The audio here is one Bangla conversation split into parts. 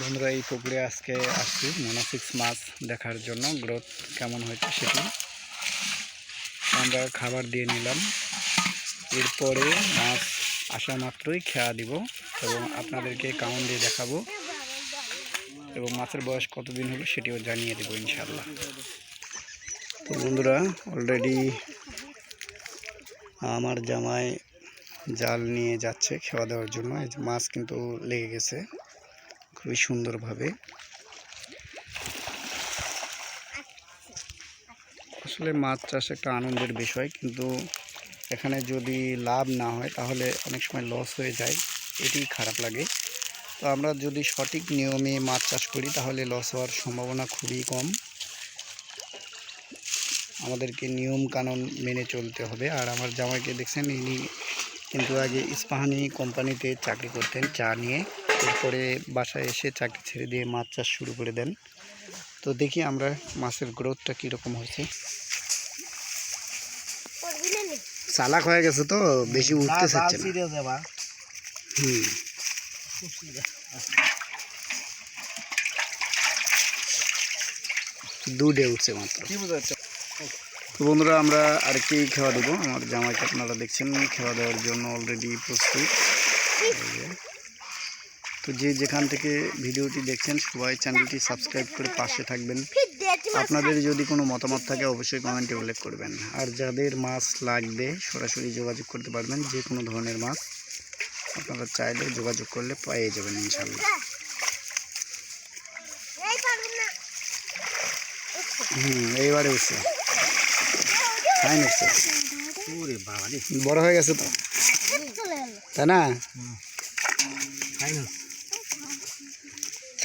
বন্ধুরা, এই পুকুরে আজকে আসছি মনোসিক্স মাছ দেখার জন্য, গ্রোথ কেমন হয়েছে সেটি। আমরা খাবার দিয়ে নিলাম। এরপরে মাছ আসা মাত্রই খেয়া দিব এবং আপনাদেরকে কাউন্ট দিয়ে দেখাবো এবং মাছের বয়স কতদিন হলো সেটিও জানিয়ে দেবো ইনশাল্লাহ তো বন্ধুরা অলরেডি আমার জামাই জাল নিয়ে যাচ্ছে খাওয়া দেওয়ার জন্য। মাছ কিন্তু লেগে গেছে। খুবই সুন্দরভাবে। আসলে মাছ চাষ একটা আনন্দের বিষয়, কিন্তু এখানে যদি লাভ না হয়, তাহলে অনেক সময় লস হয়ে যায়। এটি খারাপ লাগে। তো আমরা যদি সঠিক নিয়মে মাছ চাষ করি, তাহলে লস হওয়ার সম্ভাবনা খুবই কম। আমাদেরকে নিয়ম কানুন মেনে চলতে হবে। আর আমার জামাইকে দেখছেন, ইনি কিন্তু আগে ইস্পাহানি কোম্পানিতে চাকরি করতেন চা নিয়ে। এরপরে বাসায় এসে চাকরি ছেড়ে দিয়ে মাছ চাষ শুরু করে দেন। তো দেখি আমরা মাছের গ্রোথটা কীরকম হয়েছে। চালাক হয়ে গেছে তো বেশি উঠতে চাচ্ছে না। হুম। দুধে উঠছে মাত্র। কি বন্ধুরা আমরা আরেকটি খাওয়া দেবো। আমার জামাইকে আপনারা দেখছেন খাওয়া দেওয়ার জন্য অলরেডি প্রস্তুত। তো যে যেখান থেকে ভিডিওটি দেখছেন সবাই চ্যানেলটি সাবস্ক্রাইব করে পাশে থাকবেন। আপনাদের যদি কোনো মতামত থাকে অবশ্যই কমেন্টে উল্লেখ করবেন। আর যাদের মাছ লাগবে সরাসরি যোগাযোগ করতে পারবেন যে কোনো ধরনের মাছ আপনারা চাইলে যোগাযোগ করলে পেয়ে যাবেন ইনশাল্লাহ হুম এইবারে উঠছে ফাইন উঠছে ওরে বড় হয়ে গেছে তো? তাই না?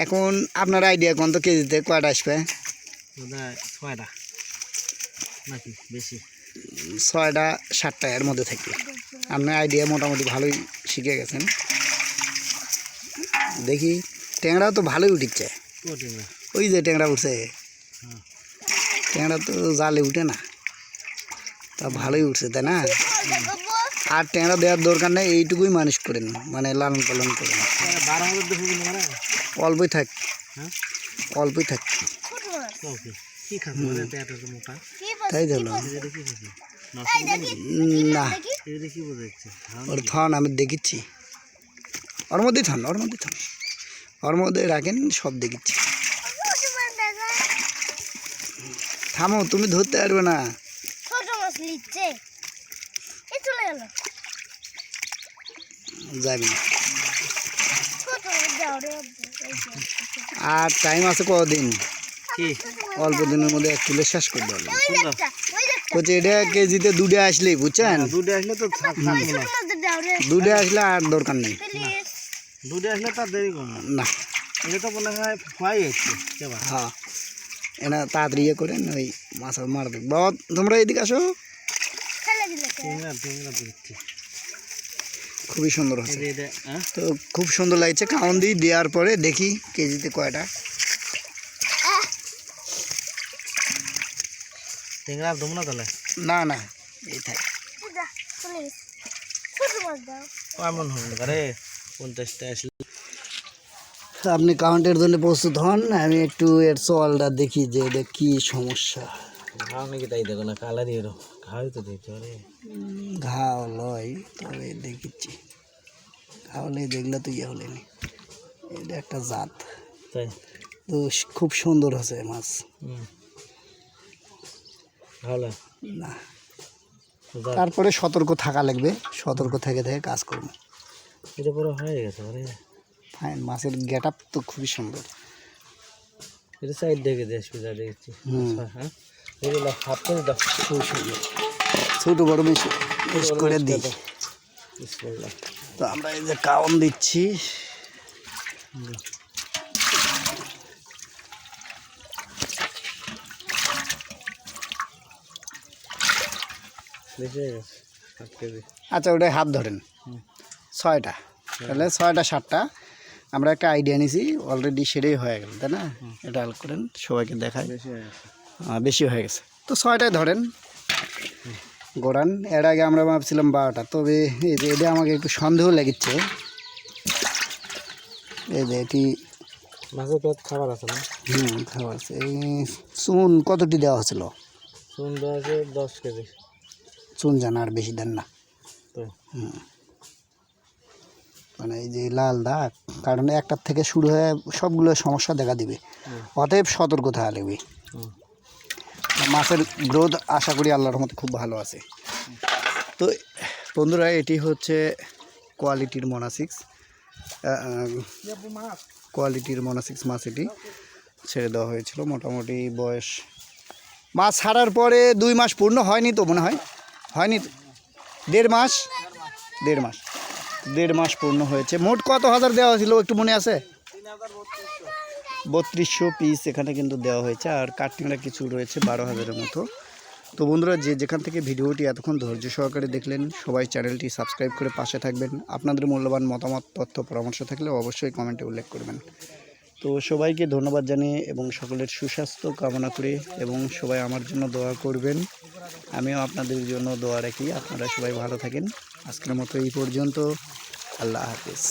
এখন আপনার আইডিয়া কোন তো কেজিতে কয়টা আসবে? ছয়টা। নাকি বেশি? ছয়টা সাতটা এর মধ্যে থাকবে। আপনার আইডিয়া মোটামুটি ভালোই শিখে গেছেন। দেখি ট্যাংরা তো ভালোই উঠিচ্ছে। ওই যে ট্যাংরা উঠছে। ট্যাংরা তো জালে উঠে না। তা ভালোই উঠছে তাই না? আর ট্যাংরা দেওয়ার দরকার নেই এইটুকুই মানুষ করেন মানে লালন পালন করেন অল্পই থাক। হ্যাঁ? অল্পই থাক। ওকে। কি খাব? মানে তাই ধরো। না। এটা ওর থন আমি দেখিচ্ছি। ওর মধ্যেই থন ওর মধ্যেই থন। ওর মধ্যে রাখেন সব দেখিচ্ছি। থামো তুমি ধরতে পারবে না ছোট মাছ নিচ্ছে এ চলে গেল যাবি না। আর টাইম আছে কদিন? কি? অল্প দিনের মধ্যে এক কিলো শেষ করে দেবে। ওই দেখটা বলছে এটা কেজিতে দুটো আসলেই বুঝছেন? দুটো আসলে তো দুটো আসলে আর দরকার নেই। প্লিজ। দুটো আসলে তার দেরি না। এটা তো মনে হয় খোয়াই যাচ্ছে হ্যাঁ। এনা তাড়াতাড়ি ইয়ে করেন ওই মাছ মারবে। বাবা তোমরা এদিকে আসো ফেলে দিলে কে? টেংরা টেংরা দিচ্ছি খুবই সুন্দর হচ্ছে হ্যাঁ? তো খুব সুন্দর লাগছে। কাউন দিই দেওয়ার পরে দেখি কেজিতে কয়টা। টেংরা দেবো না তাহলে? না না এই থাক। কেমন হবে? পঞ্চাশটা আসলে। আপনি কাউন্টের জন্য প্রস্তুত হন। আমি একটু এর চলটা দেখি যে এটা কি সমস্যা। ঘাও নাকি তাই দেখো না কালারই এরো ঘাওই তো আরে ঘাও লয় তবে দেখিচ্ছি ঘাওলে দেখলে তো ইয়ে হলে নি এটা একটা জাত। তাই? তো খুব সুন্দর আছে মাছ। হুম। ভালো। না। তারপরে সতর্ক থাকা লাগবে সতর্ক থেকে থেকে কাজ করব। এটা পুরো হয়ে গেছে আরে ফাইন মাছের গেট আপ তো খুবই সুন্দর। এটা সাইড দেখে দেশ দেখছি। আচ্ছা, হ্যাঁ? এগুলো দাও খুব বড় বেশি করে দিই। তো আমরা এই যে কাউন দিচ্ছি। আচ্ছা ওটাই হাত ধরেন। ছয়টা। তাহলে ছয়টা সাতটা। আমরা একটা আইডিয়া নিছি অলরেডি সেটাই হয়ে গেল তাই না? এটা করেন সবাইকে দেখায় বেশি হয়ে গেছে বেশি হয়ে গেছে। তো ছয়টায় ধরেন। গোড়ান এর আগে আমরা ভাবছিলাম বারোটা তবে এই যে এটা আমাকে একটু সন্দেহ লেগেছে। এই যে এটি মাছের পেট খাবার আছে না? হুম খাবার আছে। এই চুন কতটি দেওয়া হয়েছিল? চুন দেওয়া আছে দশ কেজি। চুন জানা আর বেশি দেন না। তো। মানে এই যে লাল দাগ কারণ একটার থেকে শুরু হয়ে সবগুলো সমস্যা দেখা দিবে। অতএব সতর্ক থাকা লাগবে। মাছের গ্রোথ আশা করি আল্লাহর মতো খুব ভালো আছে। তো বন্ধুরা, এটি হচ্ছে কোয়ালিটির মোনাসিক্স। কোয়ালিটির মোনাসিক্স মাছ এটি। ছেড়ে দেওয়া হয়েছিল, মোটামুটি বয়স মাছ ছাড়ার পরে দুই মাস পূর্ণ হয়নি তো মনে হয়? হয়নি তো? দেড় মাস? দেড় মাস। দেড় মাস পূর্ণ হয়েছে। মোট কত হাজার দেওয়া ছিল একটু মনে আছে? বত্রিশশো পিস এখানে কিন্তু দেওয়া হয়েছে, আর কাটিংটা কিছু রয়েছে বারো হাজারের মতো। তো বন্ধুরা, যে যেখান থেকে ভিডিওটি এতক্ষণ ধৈর্য সহকারে দেখলেন, সবাই চ্যানেলটি সাবস্ক্রাইব করে পাশে থাকবেন। আপনাদের মূল্যবান মতামত, তথ্য, পরামর্শ থাকলে অবশ্যই কমেন্টে উল্লেখ করবেন। তো সবাইকে ধন্যবাদ জানিয়ে এবং সকলের সুস্বাস্থ্য কামনা করে এবং সবাই আমার জন্য দোয়া করবেন। আমিও আপনাদের জন্য দোয়া রাখি। আপনারা সবাই ভালো থাকেন। আজকের মতো এই পর্যন্ত। আল্লাহ হাফিজ।